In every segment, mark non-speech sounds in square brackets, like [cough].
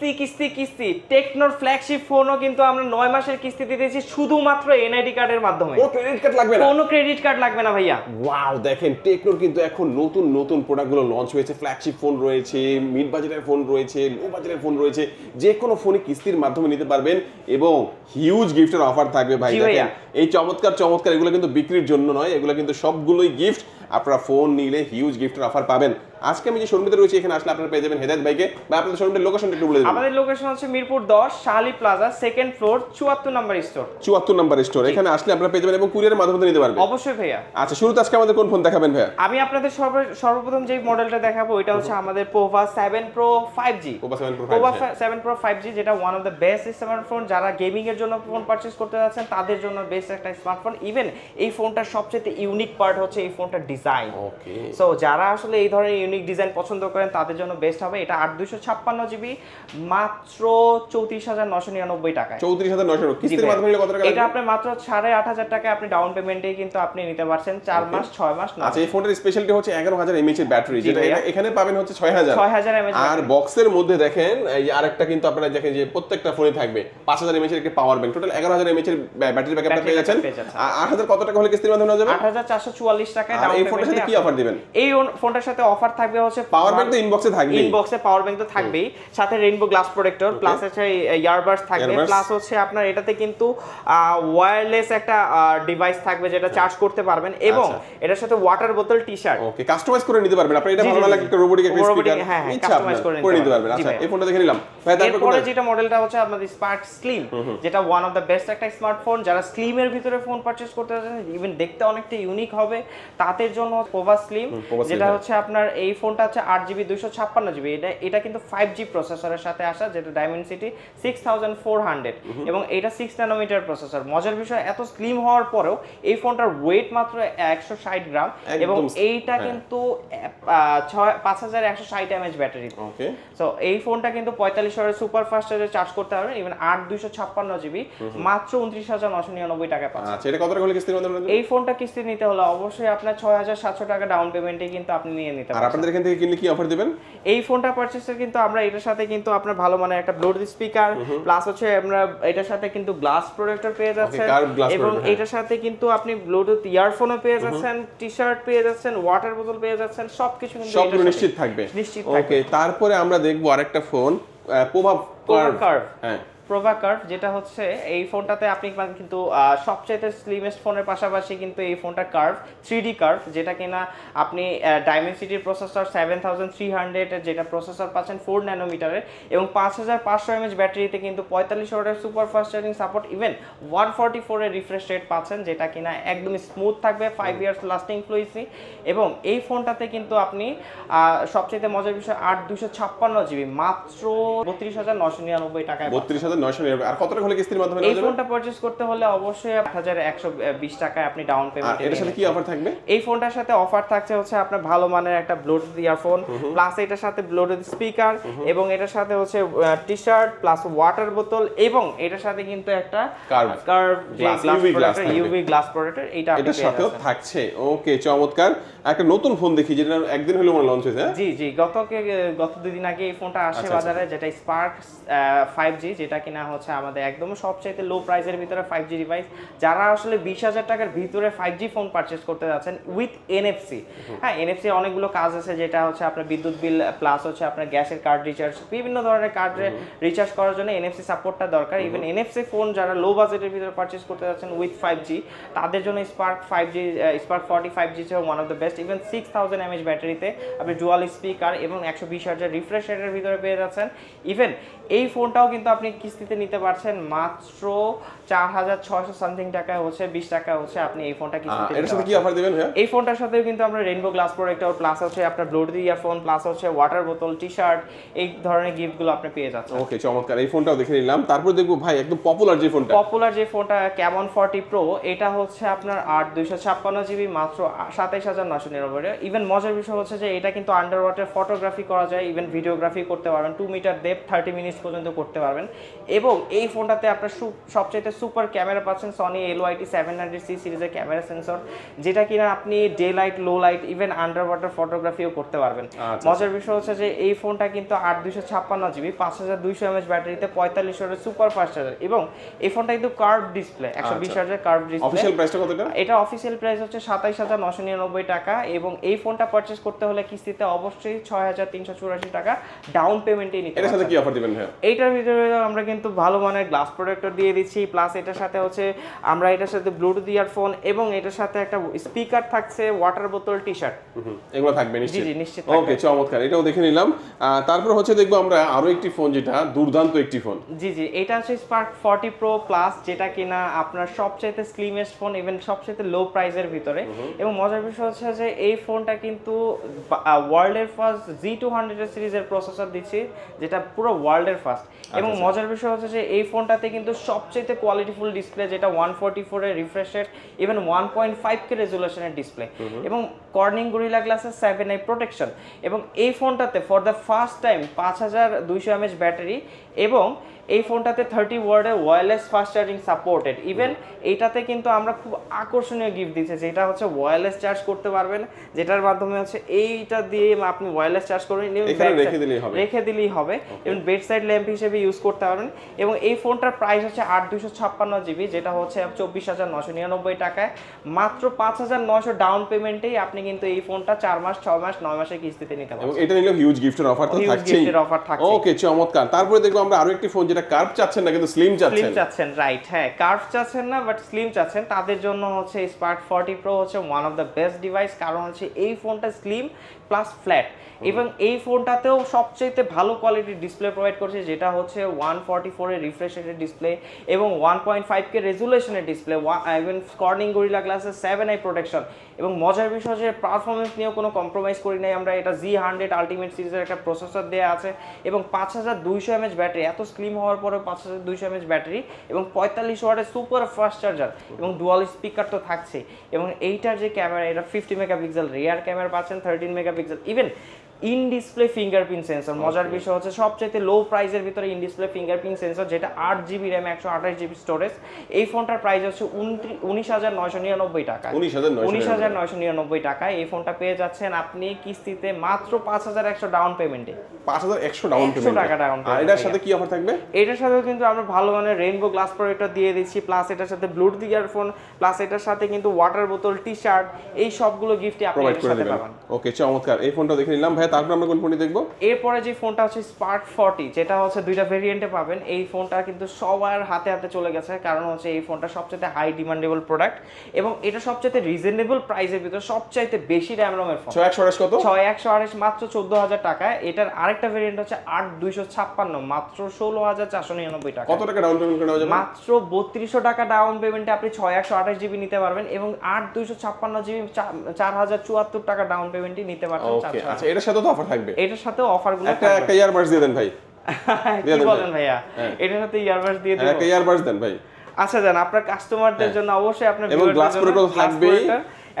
কিস্তি কিস্তি কিস্তি। টেকনোর ফ্ল্যাগশিপ ফোনও কিন্তু আমরা নয় মাসের কিস্তি দিতেছি শুধুমাত্র এনআইডি কার্ডের মাধ্যমে। কোনো ক্রেডিট কার্ড লাগবে না। কোনো ক্রেডিট কার্ড লাগবে না ভাইয়া। ওয়াও দেখেন টেকনোর কিন্তু এখন নতুন নতুন প্রোডাক্টগুলো লঞ্চ হয়েছে। ফ্ল্যাগশিপ ফোন রয়েছে মিড বাজেটের ফোন রয়েছে লো বাজেটের ফোন রয়েছে। যে কোনো ফোনই কিস্তির মাধ্যমে নিতে পারবেন এবং হিউজ গিফটের অফার থাকবে ভাই। দেখেন ভাইয়া। এই চমৎকার চমৎকার এগুলো কিন্তু বিক্রির জন্য নয় এগুলো কিন্তু সবগুলোই গিফট আপনারা ফোন নিলে হিউজ গিফটের অফার পাবেন। আজকে আমি যে শোরুমে রয়েছে এখানে আসলে আপনারা পেয়ে যাবেন হেদায়ত ভাইকে। বা আপনাদের শোরুমের লোকেশনটা একটু বলে দেবেন। আমাদের লোকেশন হচ্ছে মিরপুর দশ শাহালি প্লাজা সেকেন্ড ফ্লোর চুয়াত্তর নাম্বার স্টোর চুয়াত্তর নাম্বার স্টোর এখানে আসলে আপনারা পেয়ে যাবেন এবং কুরিয়ারের মাধ্যমে নিতে পারবেন। অবশ্যই ভাইয়া। আচ্ছা শুরুতে আজকে আমাদের কোন ফোন দেখাবেন ভাইয়া? আমি আপনাদের সর্বপ্রথম যে মডেলটা দেখাবো এটা হচ্ছে আমাদের Pova seven pro five G 7 Pro 5G Pova seven pro five G যেটা one of the best smartphone যারা গেমিং এর জন্য ফোন পারচেস করতে যাচ্ছেন তাদের জন্য বেস্ট একটা স্মার্টফোন ইভেন এই ফোনটার সবচেয়ে ইউনিক পার্ট হচ্ছে এই ফোনটার ডিজাইন ওকে সো যারা আসলে এই ধরনের ইউনিক ডিজাইন পছন্দ করেন তাদের জন্য বেস্ট হবে। এটা আট দুশো ছাপ্পান্ন জিবি মাত্র চৌত্রিশ হাজার নশো নিরানব্বই টাকায়। চৌত্রিশ হাজার নয়শো জি কিস্তির মাধ্যমে কত টাকা এটা আপনি মাত্র সাড়ে আট হাজার টাকা আপনি ডাউন পেমেন্টে কিন্তু আপনি নিতে পারছেন। চার মাস ছয় মাস না আচ্ছা এই ফোনটার স্পেশালিটি হচ্ছে এগারো হাজার এমএইচ এর ব্যাটারি যেটা এখানে পাবেন হচ্ছে ছয় হাজার। ছয় হাজার এমএচ আর বক্সের মধ্যে দেখেন এই আরেকটা কিন্তু আপনারা দেখেন যে প্রত্যেকটা ফোনে থাকবে। পাঁচ হাজার এমএইচ এর একটা পাওয়ার ব্যাংক টোটাল এগারো হাজার এমএইচ এর ব্যাটারি ব্যাকআপ পেয়ে যাচ্ছেন। আর আট হাজার কত টাকা হলে কিস্তির মাধ্যমে নেওয়া যাবে? আট হাজার চারশো চুয়াল্লিশ টাকায় ডাউন এই ফোনটার সাথে কি অফার দিবেন? এই ফোনটার সাথে অফার থাকবে হচ্ছে পাওয়ার ব্যাংক তো ইনবক্সে থাকবে ইনবক্সে পাওয়ার ব্যাংক তো থাকবেই। সাথে রেইনবো গ্লাস প্রোটেক্টর প্লাস হচ্ছে ইয়ারবাডস থাকবে। প্লাস হচ্ছে আপনার এটাতে কিন্তু ওয়্যারলেস একটা ডিভাইস থাকবে যেটা চার্জ করতে পারবেন এবং আচ্ছা। এটার সাথে ওয়াটার বোতল টি শার্ট ওকে কাস্টমাইজ করে নিতে পারবেন। আপনার এটা ভালো। লাগে একটা রোবোটিক একটা স্পিকার হ্যাঁ, হ্যাঁ, ইচ্ছা করে নিতে পারবেন। আচ্ছা এই ফোনটা দেখে নিলাম। ভাই তারপর যেটা মডেলটা হচ্ছে আমাদের স্মার্ট স্লিম যেটা ওয়ান অফ দ্য বেস্ট একটা স্মার্টফোন যারা স্লিমের ভিতরে ফোন পারচেজ করতে যাচ্ছেন ইভেন দেখতে অনেকটা ইউনিক হবে তাদের জন্য পোভা স্লিম যেটা। হচ্ছে আপনার এই ফোনটা হচ্ছে আট জিবি দুশো ছাপ্পান্ন জিবি। এটা এটা কিন্তু ফাইভ জি প্রসেসরের সাথে আসা যেটা Dimensity six thousand four hundred. এবং এটা সিক্স ন্যানোমিটার প্রসেসর মজার বিষয় এত স্লিম হওয়ার পরেও এই ফোনটার ওয়েট মাত্র একশো ষাট গ্রাম এবং এইটা হ্যাঁ। কিন্তু ছয় পাঁচ হাজার একশো ষাট এমএচ ব্যাটারি সো এই ফোনটা কিন্তু পঁয়তাল্লিশ হাজার সুপার ফাস্ট চার্জ করতে পারবেন। ইভেন আট দুইশো ছাপ্পান্ন জিবি মাত্র উনত্রিশ হাজার নশো নিরানব্বই টাকায় পাচ্ছেন। আচ্ছা এটা কত টাকা কিস্তির মাধ্যমে এই ফোনটা কিস্তি নিতে হলে অবশ্যই আপনার ছয় হাজার সাতশো টাকা ডাউন পেমেন্টে কিন্তু আপনি নিয়ে নিতে আর পারবেন আপনাদের এখান থেকে কিনলে কি অফার দিবেন? এই ফোনটা পারচেসের কিন্তু আমরা এটার সাথে কিন্তু আপনার ভালো মানে একটা ব্লুটুথ স্পিকার প্লাস হচ্ছে আমরা এটার সাথে কিন্তু গ্লাস প্রোটেক্টর পেয়ে যাচ্ছেন এবং হ্যাঁ। এটার সাথে কিন্তু আপনি ব্লুটুথ ইয়ারফোনও পেয়ে যাচ্ছেন টি শার্ট পেয়ে যাচ্ছেন ওয়াটার বোতল পেয়ে যাচ্ছেন সবকিছু কিন্তু সবগুলো থাকবে নিশ্চিত থাকবে। নিশ্চিত ওকে তারপরে আমরা দেখব আরেকটা ফোন প্রভাব Curve। হ্যাঁ। প্রোভা কার্ভ যেটা হচ্ছে এই ফোনটাতে আপনি কিন্তু সবচাইতে স্লিমেস্ট ফোনের পাশাপাশি কিন্তু এই ফোনটা কার্ভ থ্রি ডি কার্ভ যেটা কিনা আপনি ডায়মেন্সিটির processor seven thousand three hundred যেটা প্রসেসর পাচ্ছেন ফোর ন্যানোমিটারের এবং পাঁচ হাজার পাঁচশো এমএচ ব্যাটারিতে কিন্তু পঁয়তাল্লিশ ওয়াটের super fast charging support even one forty ফোরের রিফ্রেশ রেট পাচ্ছেন যেটা কিনা একদমই স্মুথ থাকবে ফাইভ ইয়ার্স লাস্টিং ফ্লুইসি এবং এই ফোনটাতে কিন্তু আপনি সবচেয়ে মজার বিষয় আট দুশো ছাপ্পান্ন জিবি মাত্র বত্রিশ হাজার নশো নিরানব্বই টাকায় বত্রিশ হাজার নয়শো নিরানব্বই। আর কত টাকা হলে কিস্তির মাধ্যমে এই ফোনটা পারচেজ করতে হলে অবশ্যই আট হাজার একশো বিশ টাকায় আপনি ডাউন পেমেন্ট এটার সাথে কি অফার থাকবে? এই ফোনটার সাথে অফার থাকছে হচ্ছে আপনার ভালো মানের একটা ব্লুটুথ ইয়ারফোন প্লাস এটার সাথে ব্লুটুথ স্পিকার এবং এটার সাথে হচ্ছে টি শার্ট প্লাস ওয়াটার বোতল এবং এটার সাথে কিন্তু একটা কার্ভ। ইউভি গ্লাস এটা এটার সাথেও থাকছে। ওকে চমৎকার। একটা নতুন ফোন দেখি যেটা একদিন হলো মনে লঞ্চ হয়েছে হ্যাঁ? জি জি গত গত দুই দিন আগে এই ফোনটা আসে আচ্ছা, বাজারে যেটা স্পার্ক ফাইভ জি যেটা কিনা হচ্ছে আমাদের একদম সবচাইতে লো প্রাইসের ভিতরে ফাইভ জি ডিভাইস যারা আসলে বিশ হাজার টাকার ভিতরে ফাইভ জি ফোন পারচেস করতে যাচ্ছেন উইথ এনএফসি হ্যাঁ এনএফসি অনেকগুলো কাজ আছে যেটা হচ্ছে আপনার বিদ্যুৎ বিল প্লাস হচ্ছে আপনার গ্যাসের কার্ড রিচার্জ বিভিন্ন ধরনের কার্ড রিচার্জ করার জন্য এনএফসি সাপোর্টটা দরকার। ইভেন এনএফসি ফোন যারা লো বাজেটের ভিতরে পারচেস করতে যাচ্ছেন উইথ ফাইভ জি তাদের জন্য Spark five G Spark forty five G one of the best even six thousand MH ব্যাটারিতে আপনি ডুয়াল স্পিকার এবং একশো বিশ হাজার রিফ্রেশ রেটের ভিতরে পেয়ে যাচ্ছেন। ইভেন এই ফোনটাও কিন্তু আপনি কিস্তিতে নিতে পারছেন মাত্র চার হাজার ছয়শো সামথিং টাকায় হচ্ছে বিশ টাকা হচ্ছে আপনি এই ফোনটা কিস্তিতে নিতে সাথে কি অফার দিবেন এই ফোনটার সাথেও কিন্তু আমরা রেইনবো গ্লাস প্রোটেক্টর প্লাস হচ্ছে আপনার ব্লুটুথ ইয়ারফোন প্লাস হচ্ছে ওয়াটার বোতল টি শার্ট এই ধরনের গিফটগুলো আপনি পেয়ে যাচ্ছেন। ওকে চমৎকার। এই ফোনটাও দেখে নিলাম। তারপর দেখব ভাই একদম পপুলার যে ফোনটা। পপুলার যে ফোনটা ক্যামন ফর্টি প্রো এটা হচ্ছে আপনার আট দুইশো ছাপ্পান্ন জিবি মাত্র সাতাইশ হাজার নশো নিরানব্বই ইভেন মজার বিষয় হচ্ছে যে এটা কিন্তু আন্ডার ওয়াটার ফটোগ্রাফি করা যায়। ইভেন ভিডিওগ্রাফি করতে পারবেন two meter depth thirty minutes পর্যন্ত করতে পারবেন। এবং এই ফোনটাতে আপনার সু- সবচাইতে সুপার ক্যামেরা পাচ্ছেন Sony L YT seven hundred C সিরিজের ক্যামেরা সেন্সর যেটা কিনা আপনি daylight low light even underwater ফটোগ্রাফিও করতে পারবেন। আচ্ছা, মজার বিষয় হচ্ছে যে এই ফোনটা কিন্তু আট দুইশো ছাপ্পান্ন জিবি পাঁচ হাজার দুইশো এমএচ ব্যাটারিতে পঁয়তাল্লিশ হাজার সুপার ফাস্ট চার্জার এবং এই ফোনটা কিন্তু কার্ভ ডিসপ্লে একশো বিশ আচ্ছা। হাজার কার্ভ ডিসপ্লে এটা? অফিসিয়াল প্রাইস হচ্ছে সাতাইশ হাজার নশো নিরানব্বই টাকা এবং এই ফোনটা পারচেস করতে হলে কিস্তিতে অবশ্যই ছয় হাজার তিনশো চুরাশি টাকা ডাউন পেমেন্টেই নিতে এটার সাথে কি অফার দিবেন ভাই এইটার ভিতরে আমরা কিন্তু ভালো মানের গ্লাস প্রোডাক্টর দিয়ে দিচ্ছি প্লাস এটার সাথে হচ্ছে আমরা এটার সাথে ব্লুটুথ ইয়ারফোন এবং এটার সাথে একটা স্পিকার থাকছে ওয়াটার বোতল টি শার্ট এগুলো থাকবে নিশ্চিত জি, নিশ্চিত। ওকে চমৎকার এটাও দেখে নিলাম। তারপর হচ্ছে দেখব আমরা আরও একটি ফোন যেটা দুর্দান্ত একটি ফোন জি জি এটা হচ্ছে স্পার্ক ফর্টি প্রো প্লাস যেটা কিনা আপনার সবচাইতে স্লিমেস্ট ফোন ইভেন সবচাইতে লো প্রাইসের ভিতরে। এবং মজার বিষয় হচ্ছে যে এই ফোনটা কিন্তু ওয়ার্ল্ডের ফার্স্ট জি টু হান্ড্রেড সিরিজের প্রসেসর দিচ্ছে যেটা পুরো ওয়ার্ল্ডের ফার্স্ট এবং আচ্ছা। মজার বিষয় হচ্ছে যে এই ফোনটাতে কিন্তু সবচেয়ে কোয়ালিটিফুল ডিসপ্লে যেটা ওয়ান ফোর্টি ফোরের রিফ্রেশের even one point five K রেজুলেশনের display এবং কর্নিং গুরিলা গ্লাসের সেভেন আই প্রোটেকশন এবং এই ফোনটাতে ফর দ্য ফার্স্ট টাইম পাঁচ হাজার দুইশো এমএচ ব্যাটারি এবং এই ফোনটাতে থার্টি ওয়ার্ডের wireless fast charging supported even এইটাতে কিন্তু আমরা খুব আকর্ষণীয় গিফট দিচ্ছি যেটা হচ্ছে ওয়্যারলেস চার্জ করতে পারবেন যেটার মাধ্যমে হচ্ছে এইটা দিয়ে আপনি ওয়্যারলেস চার্জ করবেন রেখে দিলেই হবে। এবং বেড সাইড ল্যাম্প হিসেবে ইউজ করতে পারবেন। এবং এই ফোনটার প্রাইস হচ্ছে আট দুশো ছাপ্পান্ন জিবি যেটা হচ্ছে চব্বিশ হাজার নশো নিরানব্বই টাকায়। মাত্র পাঁচ হাজার নশো ডাউন পেমেন্টেই আপনি কিন্তু এই ফোনটা চার মাস ছ মাস নয় মাসের কিস্তিতে নিতে পারবেন। এটা নিলে হিউজ গিফটের অফার তো থাকছেই। এর থাকছেই। ওকে চমৎকার। তারপরে দেখব আমরা আরও একটি ফোন যেটা কার্ভ চাচ্ছেন না কিন্তু স্লিম চাচ্ছেন। স্লিম চাচ্ছেন রাইট হ্যাঁ কার্ভ চাচ্ছেন না বাট স্লিম চাচ্ছেন। তাদের জন্য হচ্ছে স্মার্ট ফর্টি প্রো হচ্ছে one of the best device কারণ হচ্ছে এই ফোনটা স্লিম প্লাস ফ্ল্যাট এবং এই ফোনটাতেও সবচেয়ে ভালো কোয়ালিটির ডিসপ্লে প্রোভাইড করছে যেটা হচ্ছে ওয়ান ফর্টি ফোরের রিফ্রেশ রেটের ডিসপ্লে এবং ওয়ান পয়েন্ট ফাইভ কে রেজুলেশনের ডিসপ্লে ইভেন স্কর্নিং গরিলা গ্লাসের সেভেন আই প্রোটেকশন এবং মজার বিষয় হচ্ছে পারফরমেন্স নিয়েও কোনো কম্প্রোমাইজ করি নাই আমরা এটা জি হান্ড্রেড আলটিমেট সিরিজের একটা প্রসেসর দেওয়া আছে এবং পাঁচ হাজার দুইশো এমএচ ব্যাটারি এত স্লিম হওয়ার পরে পাঁচ হাজার দুইশো এমএচ ব্যাটারি এবং পঁয়তাল্লিশ ওয়াটের সুপার ফাস্ট চার্জার এবং ডুয়াল স্পিকার তো থাকছে। এবং এইটার যে ক্যামেরা, এটা ফিফটি মেগাপিক্সেল রিয়ার ক্যামেরা পাচ্ছেন thirteen megapixel. Even in display fingerprint sensor মজার বিষয় হচ্ছে সবচেয়ে লো প্রাইসের ভিতরে ইন ডিসপ্লে ফিঙ্গারপ্রিন্ট সেন্সর যেটা আট জিবি র্যাম একশো আঠাশ জিবি স্টোরেজ এই ফোনটার প্রাইস হচ্ছে উনিশ হাজার নয়শো নিরানব্বই টাকা। উনিশ হাজার নয়শো নিরানব্বই। টাকায় এই ফোনটা পেয়ে যাচ্ছেন আপনি কিস্তিতে মাত্র পাঁচ হাজার একশো ডাউন পেমেন্টে পাঁচ হাজার একশো ডাউন 100 পেমেন্ট টাকা আর এটার সাথে কি অফার থাকবে? এটার সাথেও কিন্তু আমরা ভালো মানের রেইনবো গ্লাস প্রোডাক্টর দিয়ে দিচ্ছি প্লাস এটার সাথে ব্লুটুথ ইয়ারফোন প্লাস এটার সাথে কিন্তু ওয়াটার বোতল টি শার্ট এই সবগুলো গিফটই আপনি এর সাথে পাবেন। ওকে চমৎকার। এই ফোনটা দেখে নিলাম ভাই তারপর আমরা কোন ফোনটি দেখব। এরপরে যে ফোনটা হচ্ছে স্পার্ক ফর্টি যেটা হচ্ছে দুইটা ভেরিয়েন্টে পাবেন এই ফোনটা কিন্তু সবার হাতে হাতে চলে গেছে কারণ হচ্ছে এই ফোনটা সবচেয়ে হাই ডিমান্ডেবল প্রোডাক্ট এবং এটা সবচেয়ে রিজনেবল প্রাইসের ভিতরে সবচাইতে বেশি র্যাম রমের ফোন ছয় একশো কত? ছয় একশো আড়াইশ মাত্র চোদ্দ হাজার টাকায়। এটার আরেকটা ভেরিয়েন্ট হচ্ছে আট দুইশো ছাপ্পান্ন মাত্র ষোলো হাজার চারশো নিরানব্বই টাকা কত টাকা ডাউন পেমেন্ট করে যাবে? মাত্র বত্রিশশো টাকা ডাউন পেমেন্টে আপনি ছয় একশো আঠাশ জিবি নিতে পারবেন এবং আট দুইশো ছাপ্পান্ন জিবি চার হাজার চুয়াত্তর টাকা ডাউন পেমেন্টই নিতে পারবেন আচ্ছা এটার সাথে তো অফার থাকবে। এটার সাথে অফারগুলো একটা একটা ইয়ারবাডস দিয়ে দেন ভাই। [laughs] কি বলেন ভাইয়া? হ্যাঁ। এটার সাথে ইয়ারবাস দিয়ে দেন দেবো। একটা ইয়ারবাডস দেন ভাই। আচ্ছা জান আপনার কাস্টমারদের জন্য অবশ্যই আপনার এবং গ্লাস glass থাকবেই।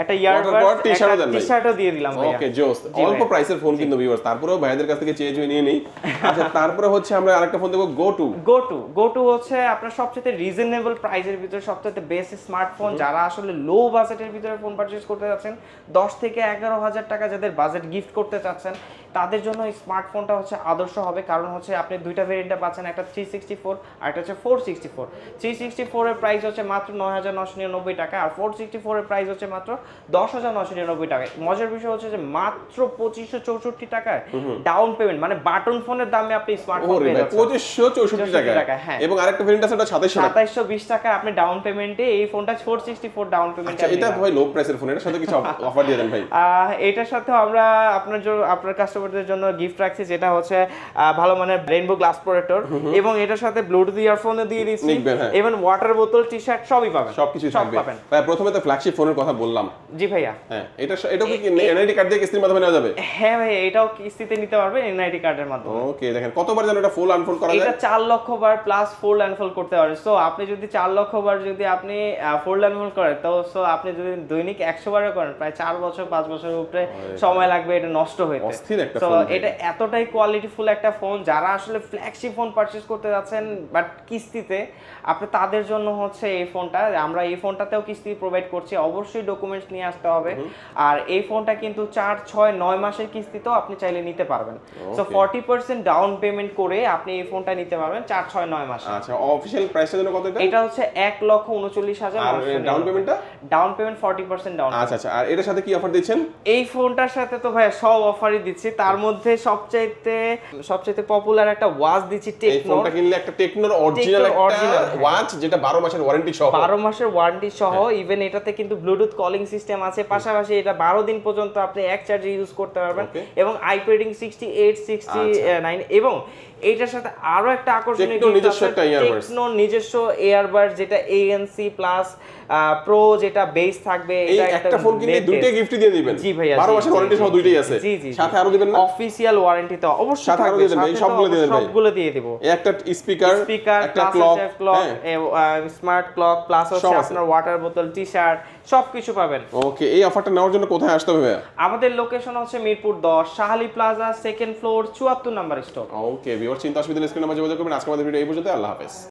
একটা ইয়ারবাড একটা টি-শার্টও দিয়ে দিলাম ওকে জোস। অল্প প্রাইসের ফোন কিন্তু ভিউয়ার্স তারপরেও ভাইদের কাছ থেকে চেয়ে নিয়ে নেই। [laughs] আচ্ছা তারপরে হচ্ছে আমরা আরেকটা ফোন দেখব go to go to go to হচ্ছে আপনার সবচেয়ে রিজনেবল প্রাইসের ভিতরে সবচেয়ে বেস্ট স্মার্টফোন যারা আসলে লো বাজেটের ভিতরে ফোন পারচেজ করতে যাচ্ছেন দশ থেকে এগারো হাজার টাকা যাদের বাজেট গিফট করতে চাচ্ছেন তাদের জন্য স্মার্টফোনটা হচ্ছে আদর্শ হবে। কারণ হচ্ছে আপনি দুইটা ভেরিয়েন্টে পাচ্ছেন একটা থ্রি সিক্সটি ফোর আর একটা হচ্ছে four sixty four three sixty ফোরের প্রাইস হচ্ছে মাত্র নয় হাজার নশো নিরানব্বই টাকা আর ফোর সিক্সটি ফোরের প্রাইস হচ্ছে মাত্র দশ হাজার নশো নিরানব্বই টাকা। মজার বিষয় হচ্ছে যে মাত্র পঁচিশশো চৌষট্টি টাকায় ডাউন পেমেন্ট মানে বাটন ফোনের দামে আপনি স্মার্টফোন ওরে পেয়ে যাচ্ছেন। পঁচিশশো চৌষট্টি টাকা হ্যাঁ। এবং আরেকটা ভেরিয়েন্ট আছে ওটা সাতাইশশো সাতাইশশো বিশ টাকা আপনি ডাউন পেমেন্টে এই ফোনটা ফোর সিক্সটি ফোর ডাউন পেমেন্টে এটা ভাই লো প্রাইসের ফোন এটার সাথে কিছু [laughs] অফার দিয়ে দেন ভাই। এটার সাথেও আমরা আপনার জন্য আপনার কাস্টমারদের জন্য গিফট রাখছি যেটা হচ্ছে ভালো মানের রেইনবো গ্লাস প্রোটেক্টর এবং এটার সাথে ব্লুটুথ ইয়ারফোনও দিয়ে দিচ্ছি। হ্যাঁ। ওয়াটার বোতল টি শার্ট সবই পাবেন। সবকিছু সব থাকবে। পাবেন। ভাই প্রথমে তো ফ্ল্যাগশিপ ফোনের কথা বললাম। জি ভাইয়া। হ্যাঁ এটা এটা কি এনআইডি কার্ড দিয়ে কিস্তির মাধ্যমে নেওয়া যাবে? হ্যাঁ ভাই এটাও কিস্তিতে নিতে পারবেন এনআইডি কার্ডের মাধ্যমে। ওকে দেখেন কতবার যেন এটা ফুল আনফোল্ড করা যায় এটা যায়। চার লক্ষ বার প্লাস ফোর ল্যান্ডফল করতে পারেন সো আপনি যদি চার লক্ষ বার যদি আপনি ফোর ল্যান্ডফল করেন তো সো আপনি যদি দৈনিক একশো বারও করেন প্রায় চার বছর পাঁচ বছরের উপরে সময় লাগবে এটা নষ্ট হইতে। অস্থির একটা ফোন এটা এতটাই কোয়ালিটিফুল একটা ফোন যারা আসলে ফ্ল্যাগশিপ ফোন পারচেজ করতে যাচ্ছেন বাট কিস্তিতে আপনি তাদের জন্য হচ্ছে এই ফোনটা আমরা এই ফোনটাতেও কিস্তি প্রোভাইড করছি অবশ্যই ডকুমেন্টস নিয়ে আসতে হবে। আর এই ফোনটা কিন্তু চার ছয় নয় মাসের কিস্তিতেও আপনি চাইলে নিতে পারবেন। So forty percent down payment করে আপনি এই ফোনটা নিতে পারবেন চার ছয় নয় মাসে। আচ্ছা অফিসিয়াল প্রাইসটা কত এটা? এটা হচ্ছে এক লক্ষ উনচল্লিশ হাজার আর ডাউন পেমেন্টটা down payment forty percent down আচ্ছা আচ্ছা আর এটার সাথে কি অফার দিচ্ছেন? এই ফোনটার সাথে তো ভাই সব অফারই দিচ্ছি। তার মধ্যে সবচাইতে সবচাইতে পপুলার একটা ওয়াচ দিচ্ছি এই টেকনো ফোনটা কিনলে একটা টেকনোর অরিজিনাল অরিজিনাল একটা হ্যাঁ। ওয়াচ যেটা 12 মাসের ওয়ারেন্টি সহ। বারো মাসের ওয়ারেন্টি সহ ইভেন এটাতে কিন্তু ব্লুটুথ কলিং সিস্টেম আছে। পাশাপাশি এটা বারো দিন পর্যন্ত আপনি এক চার্জে ইউজ করতে পারবেন এবং IP rating sixty eight sixty nine এবং এইটার সাথে আরও একটা আকর্ষণীয় নিজস্ব একটা যেটা এএনসি প্লাস প্রো যেটা বেস থাকবে এটা একটা ফোন কিনলে base। গিফট দিয়ে দিবেন। জি ভাইয়া 12 মাসের ওয়ারেন্টি সহ দুইটাই আছে। জি জি সাথে আরও দিবেন না? অফিসিয়াল ওয়ারেন্টি তো অবশ্যই সাথে আরও দেবেন, তো সবগুলো দিয়ে ভাই। সবগুলো দিয়ে দিব। একটা স্পিকার স্পিকার একটা ক্লক স্মার্ট ক্লক প্লাস হচ্ছে আপনার ওয়াটার বোতল টি শার্ট সবকিছু পাবেন। ওকে এই অফারটা নেওয়ার জন্য কোথায় আসতে হবে ভাইয়া? আমাদের লোকেশন হচ্ছে মিরপুর দশ শাহালি প্লাজা সেকেন্ড ফ্লোর চুয়াত্তর নাম্বার স্টোর ওকে ভিউয়ার চিন্তা অসুবিধা স্ক্রিনে মাঝে যোগাযোগ করবেন। আজকে আমাদের ভিডিও এই পর্যন্ত আল্লাহ হাফেজ।